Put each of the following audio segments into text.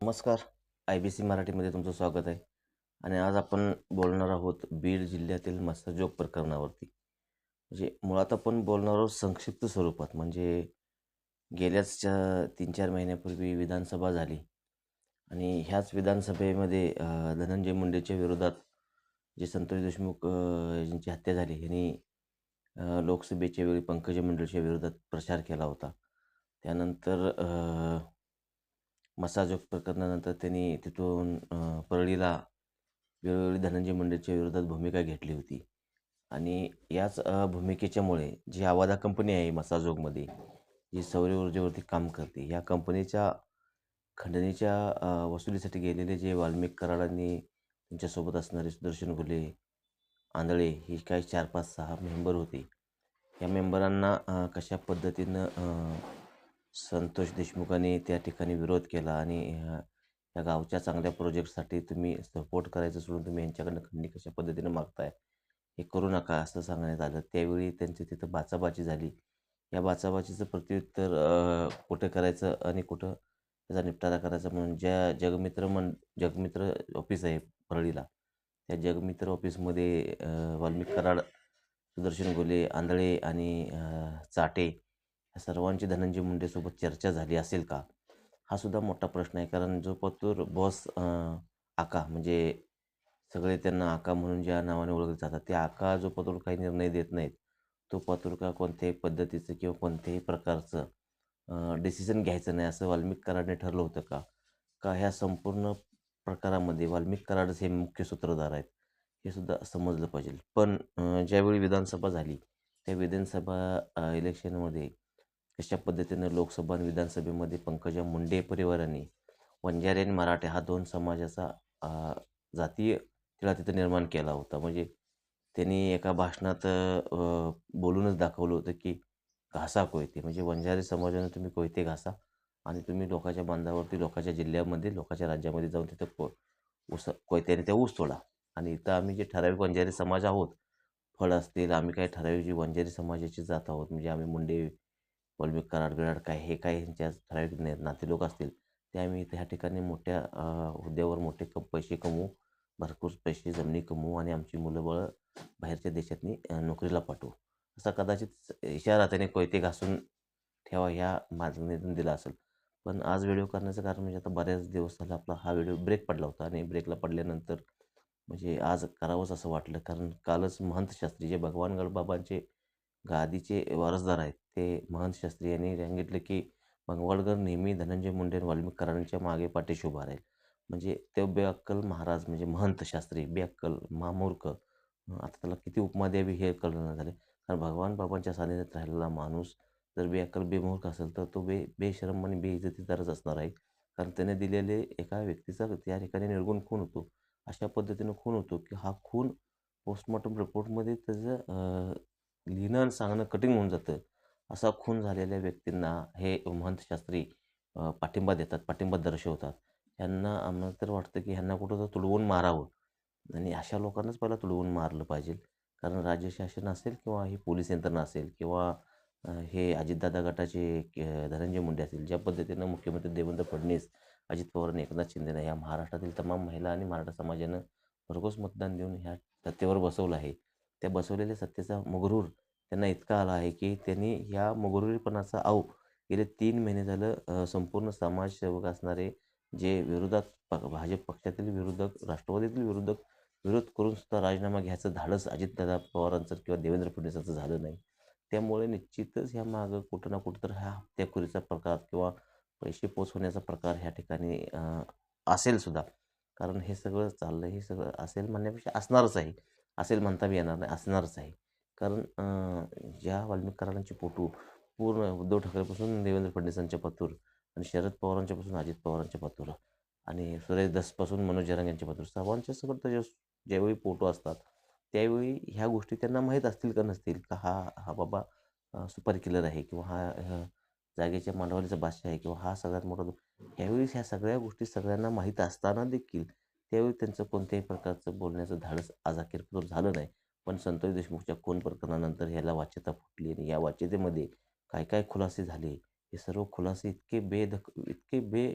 नमस्कार. I B C मराठीमध्ये तुमचं स्वागत आहे. आणि आज आपण बोलणार आहोत बीड जिल्ह्यातील मत्स्यजोग प्रकरणावरती. म्हणजे मुळात आपण बोलणार आहोत संक्षिप्त स्वरूपात. म्हणजे गेल्याच तीन चार महिन्यापूर्वी विधानसभा झाली. आणि ह्याच विधानसभेमध्ये धनंजय मुंडेच्या विरोधात जे संतोष देशमुख यांची हत्या झाली यांनी लोकसभेच्या वेळी पंकजा मुंडेच्या विरोधात प्रचार केला होता. त्यानंतर मसाजोग प्रकरणानंतर त्यांनी तिथून परळीला वेळोवेळी धनंजय मुंडेच्या विरोधात भूमिका घेतली होती. आणि याच भूमिकेच्यामुळे जी आवादा कंपनी आहे मसाजोगमध्ये जी सौर ऊर्जेवरती काम करते या कंपनीच्या खंडणीच्या वसुलीसाठी गेलेले जे वाल्मिक कराडांनी त्यांच्यासोबत असणारे सुदर्शन घुले आंधळे ही काही चार पाच सहा मेंबर होते. या मेंबरांना कशा पद्धतीनं संतोष देशमुखांनी त्या ठिकाणी विरोध केला आणि या गावच्या चांगल्या प्रोजेक्टसाठी तुम्ही सपोर्ट करायचं सोडून तुम्ही यांच्याकडनं खंडणी कशा पद्धतीनं मागताय हे करू नका असं सांगण्यात आलं. त्यावेळी त्यांची तिथं बाचाबाची झाली. या बाचाबाचीचं प्रत्युत्तर कुठे कुठं करायचं आणि कुठं त्याचा निपटारा करायचा म्हणून ज्या जगमित्र मन जगमित्र ऑफिस आहे परळीला त्या जगमित्र ऑफिसमध्ये वाल्मिक कराड सुदर्शन गोले आंधळे आणि चाटे या सर्वांची धनंजय मुंडेसोबत चर्चा झाली असेल का? हा सुद्धा मोठा प्रश्न आहे. कारण जो पतूर बॉस आका म्हणजे सगळे त्यांना आका म्हणून ज्या नावाने ओळखले जातात ते आका जो पतूर काही निर्णय देत नाहीत. तो पतूर का कोणत्याही पद्धतीचं किंवा कोणत्याही प्रकारचं डिसिजन घ्यायचं नाही असं वाल्मिक कराडने ठरलं होतं का? का ह्या संपूर्ण प्रकारामध्ये वाल्मिक कराडच हे मुख्य सूत्रधार आहेत? हे सुद्धा समजलं पाहिजे. पण ज्यावेळी विधानसभा झाली त्या विधानसभा इलेक्शनमध्ये कशा पद्धतीनं लोकसभा आणि विधानसभेमध्ये पंकजा मुंडे परिवाराने वंजारी आणि मराठे हा दोन समाजाचा जातीय तिला तिथं निर्माण केला होता. म्हणजे त्यांनी एका भाषणात बोलूनच दाखवलं होतं की घासा कोयते. म्हणजे वंजारी समाजाने तुम्ही कोयते घासा आणि तुम्ही लोकांच्या बांधावरती लोकांच्या जिल्ह्यामध्ये लोकांच्या राज्यामध्ये जाऊन तिथं को ऊस कोयत्याने त्या ऊस तोडा. आणि इथं आम्ही जे ठराविक वंजारी समाज आहोत फळ असतील आम्ही काही ठराविक जी वंजारी समाजाची जात आहोत म्हणजे आम्ही मुंडे वाल्मिक कराड बिराड काय हे काय ह्यांच्या ठराविक ने नाते लोक असतील ते आम्ही इथे ह्या ठिकाणी मोठ्या हुद्द्यावर मोठे क पैसे कमवू भरपूर पैसे जमिनी कमवू आणि आमची मुलं बाहेरच्या देशातनी नोकरीला पाठवू. असा कदाचित इशारा त्याने कोयते घासून ठेवा ह्या मागणीतून दिला असेल. पण आज व्हिडिओ करण्याचं कारण म्हणजे आता बऱ्याच दिवस झाला आपला हा व्हिडिओ ब्रेक पडला होता आणि ब्रेकला पडल्यानंतर म्हणजे आज करावंच असं वाटलं. कारण कालच महंत शास्त्री जे भगवान गडबाबांचे गादीचे वारसदार आहेत ते महंत शास्त्री यांनी सांगितलं की भगवानगड नेहमी धनंजय मुंडे आणि मागे पाठीशी उभा राहील. म्हणजे ते बेअक्कल महाराज म्हणजे महंत शास्त्री बेअक्कल महामूर्ख आता त्याला किती उपमा द्यावी हे कळलं झाले. कारण भगवान बाबांच्या सानिध्यात राहिलेला माणूस जर बेअक्कल बेमूर्ख असेल तर तो बे बेशरम आणि बेइज्जतीदारच असणार आहे. कारण त्याने दिलेले एका व्यक्तीचा त्या ठिकाणी निर्गुण खून होतो. अशा पद्धतीनं खून होतो की हा खून पोस्टमॉर्टम रिपोर्टमध्ये त्याचं लिहिणं आणि सांगणं कठीण होऊन जातं. असा खून झालेल्या व्यक्तींना हे महंत शास्त्री पाठिंबा देतात पाठिंबा दर्शवतात. ह्यांना आम्हाला तर वाटतं की ह्यांना कुठं तर तुडवून मारावं. आणि अशा लोकांनाच पहिला तुडवून मारलं पाहिजे. कारण राज्य शासन असेल किंवा ही पोलीस यंत्रणा असेल किंवा हे अजितदादा गटाचे धनंजय मुंडे असतील ज्या पद्धतीनं मुख्यमंत्री देवेंद्र फडणवीस अजित पवार आणि एकनाथ शिंदेनं या महाराष्ट्रातील तमाम महिला आणि मराठा समाजानं भरघोस मतदान देऊन ह्या सत्तेवर बसवलं आहे. त्या बसवलेल्या सत्तेचा मुगरूर त्यांना इतका आला आहे की त्यांनी ह्या मगरुरीपणाचा आव गेले तीन महिने झालं संपूर्ण समाजसेवक असणारे जे विरोधात प- भाजप पक्षातील विरोधक राष्ट्रवादीतील विरोधक विरोध करून सुद्धा राजीनामा घ्यायचं धाडस अजितदादा पवारांचं किंवा देवेंद्र फडणवीसांचं झालं नाही. त्यामुळे निश्चितच ह्या मागं कुठं ना कुठं तर ह्या हत्याखोरीचा प्रकार किंवा पैसे पोचवण्याचा प्रकार ह्या ठिकाणी असेल सुद्धा. कारण हे सगळं चाललं हे सगळं असेल म्हणण्यापेक्षा असणारच आहे. असेल म्हणता बी येणार नाही असणारच आहे. कारण ज्या वाल्मिक फोटो पूर्ण उद्धव ठाकरेपासून देवेंद्र फडणवीसांच्या पातूर आणि शरद पवारांच्यापासून अजित पवारांच्या पातूर आणि सुरेश दसपासून मनोज जरांग यांच्या पातूर सर्वांच्या सगळं जे- ज्यावेळी फोटो असतात त्यावेळी ह्या गोष्टी त्यांना माहीत असतील का नसतील का हा हा बाबा सुपर किलर आहे किंवा हा जागेच्या मांडवालीचा बादशाह आहे किंवा हा सगळ्यात मोठा ह्यावेळी ह्या सगळ्या गोष्टी सगळ्यांना माहीत असताना देखील त्यावेळी त्यांचं कोणत्याही प्रकारचं बोलण्याचं धाडस आज अखेरपर्यंत झालं नाही. पण संतोष देशमुखच्या खून प्रकरणानंतर ह्याला वाच्यता फुटली आणि या वाच्यतेमध्ये काय काय खुलासे झाले? हे सर्व खुलासे इतके बेधक इतके बे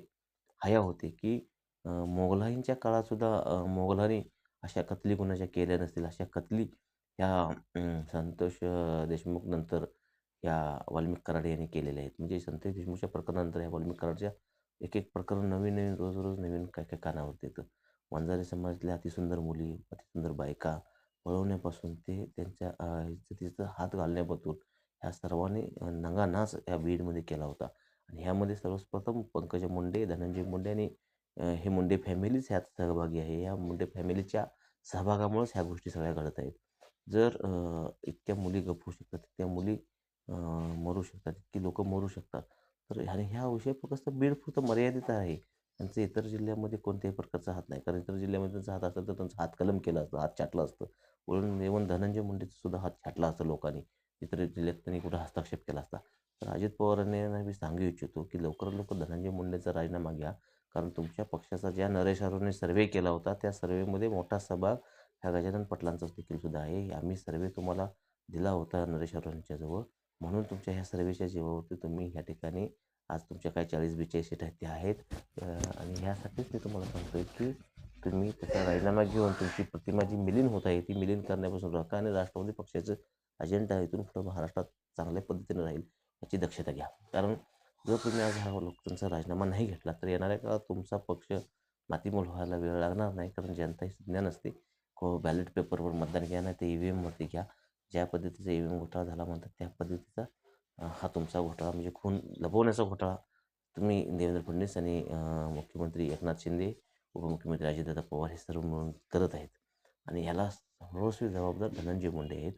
होते की मोगलाईंच्या काळातसुद्धा मोगलांनी अशा कतली कुणाच्या केल्या नसतील? अशा कतली ह्या संतोष देशमुख नंतर या वाल्मिक कराड यांनी केलेल्या आहेत. म्हणजे संतोष देशमुखच्या प्रकरणानंतर या वाल्मिक कराडच्या एक एक प्रकरण नवीन नवीन रोज रोज नवीन काय काय कानावर येतं वंजारी समाजातल्या अतिसुंदर मुली अतिसुंदर बायका पळवण्यापासून ते त्यांच्या इज्जतीचा हात घालण्यापासून ह्या सर्वांनी अ, नंगानाच या बीडमध्ये केला होता. आणि ह्यामध्ये सर्वप्रथम पंकजा मुंडे धनंजय मुंडे आणि हे मुंडे फॅमिलीच ह्यात सहभागी आहे. या मुंडे फॅमिलीच्या सहभागामुळेच ह्या गोष्टी सगळ्या घडत आहेत. जर इतक्या मुली गपवू शकतात इतक्या मुली मरू शकतात इतकी लोकं मरू शकतात तर आणि ह्या विषय फक्त बीड फक्त मर्यादित आहे. त्यांचं इतर जिल्ह्यामध्ये कोणत्याही प्रकारचा हात नाही. कारण इतर जिल्ह्यामध्ये त्यांचा हात असेल तर त्यांचा हात कलम केला असतं हात छाटला असतं. वळून इवन धनंजय मुंडेचा सुद्धा हात छाटला असतं लोकांनी. इतर जिल्ह्यात त्यांनी कुठं हस्तक्षेप केला असता. तर अजित पवारांनी मी सांगू इच्छितो की लवकरात लवकर धनंजय मुंडेचा राजीनामा घ्या. कारण तुमच्या पक्षाचा ज्या नरेश अरोने सर्वे केला होता त्या सर्वेमध्ये मोठा सहभाग ह्या गजानन पटलांचाच देखील सुद्धा आहे. आम्ही सर्वे तुम्हाला दिला होता नरेश अरोंच्याजवळ म्हणून तुमच्या ह्या सर्वेच्या जीवावरती तुम्ही ह्या ठिकाणी आज तुमच्या काय चाळीस बेचाळीस सीट आहेत. त्या आहेत आणि ह्यासाठीच मी तुम्हाला सांगतोय की तुम्ही त्याचा राजीनामा घेऊन तुमची प्रतिमा जी मिलीन होत आहे ती मिलीन करण्यापासून राखा आणि राष्ट्रवादी पक्षाचं अजेंडा इथून पुढं महाराष्ट्रात चांगल्या पद्धतीने राहील याची दक्षता घ्या. कारण जर तुम्ही आज हा लोकांचा राजीनामा नाही घेतला तर येणाऱ्या काळात तुमचा पक्ष मातीमोल व्हायला वेळ लागणार नाही. कारण जनता ही संज्ञा नसते को बॅलेट पेपरवर मतदान घ्या नाही ते ई व्ही एमवरती घ्या. ज्या पद्धतीचा ई व्ही एम घोटाळा झाला म्हणतात त्या पद्धतीचा हा तुमचा घोटाळा म्हणजे खून लपवण्याचा घोटाळा. तुम्ही देवेंद्र फडणवीस आणि मुख्यमंत्री एकनाथ शिंदे उपमुख्यमंत्री अजितदादा पवार हे सर्व मिळून करत आहेत. आणि ह्याला सर्वस्वी जबाबदार धनंजय मुंडे आहेत.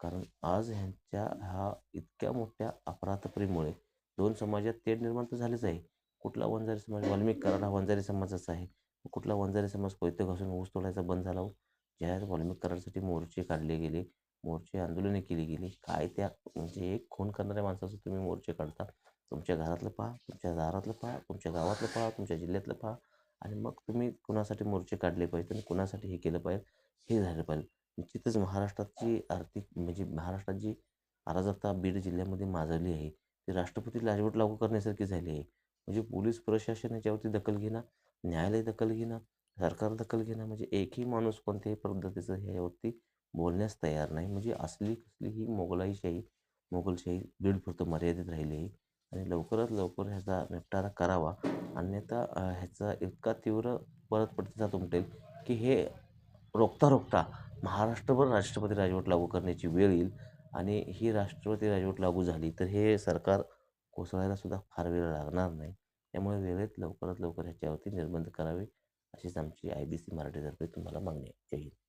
कारण आज ह्यांच्या ह्या इतक्या मोठ्या अपराधपरीमुळे दोन समाजात तेढ निर्माण तर झालेच आहे. कुठला वंजारी समाज वाल्मिक कराड हा वंजारी समाजाचा आहे. कुठला वंजारी समाज कोयते घासून ऊस तोडायचा बंद झाला हो? ज्या वाल्मिक कराडसाठी मोर्चे काढले गेले. मोर्चे आंदोलने केली गेली. काय त्या म्हणजे एक खून करणाऱ्या माणसाचं तुम्ही मोर्चे काढता? तुमच्या घरातलं पहा तुमच्या दारातलं पहा तुमच्या गावातलं पहा तुमच्या जिल्ह्यातलं पहा. आणि मग तुम्ही कुणासाठी मोर्चे काढले पाहिजेत आणि कुणासाठी हे केलं पाहिजे? हे झालं पाहिजे. निश्चितच महाराष्ट्राची आर्थिक म्हणजे महाराष्ट्रात जी अराजकता बीड जिल्ह्यामध्ये माजवली आहे ती राष्ट्रपती लाजवट लागू करण्यासारखी झाली आहे. म्हणजे पोलीस प्रशासन याच्यावरती दखल घेणं न्यायालय दखल घेणं सरकार दखल घेणं म्हणजे एकही माणूस कोणत्याही पद्धतीचं ह्यावरती बोलण्यास तयार नाही. म्हणजे असली कसली ही मोगलाईशाही मोगलशाही बीडपुरतं मर्यादित राहिली आहे. आणि लवकरात लवकर ह्याचा निपटारा करावा. अन्यथा ह्याचा इतका तीव्र परत प्रतिसाद उमटेल की हे रोखता रोखता महाराष्ट्रभर राष्ट्रपती राजवट लागू करण्याची वेळ येईल आणि ही राष्ट्रपती राजवट लागू झाली तर हे सरकार कोसळायला सुद्धा फार वेळ लागणार नाही. त्यामुळे वेळेत लवकरात लवकर ह्याच्यावरती निर्बंध करावे अशीच आमची आय बी सी मराठीतर्फे तुम्हाला मागणी आहे. जय हिंद.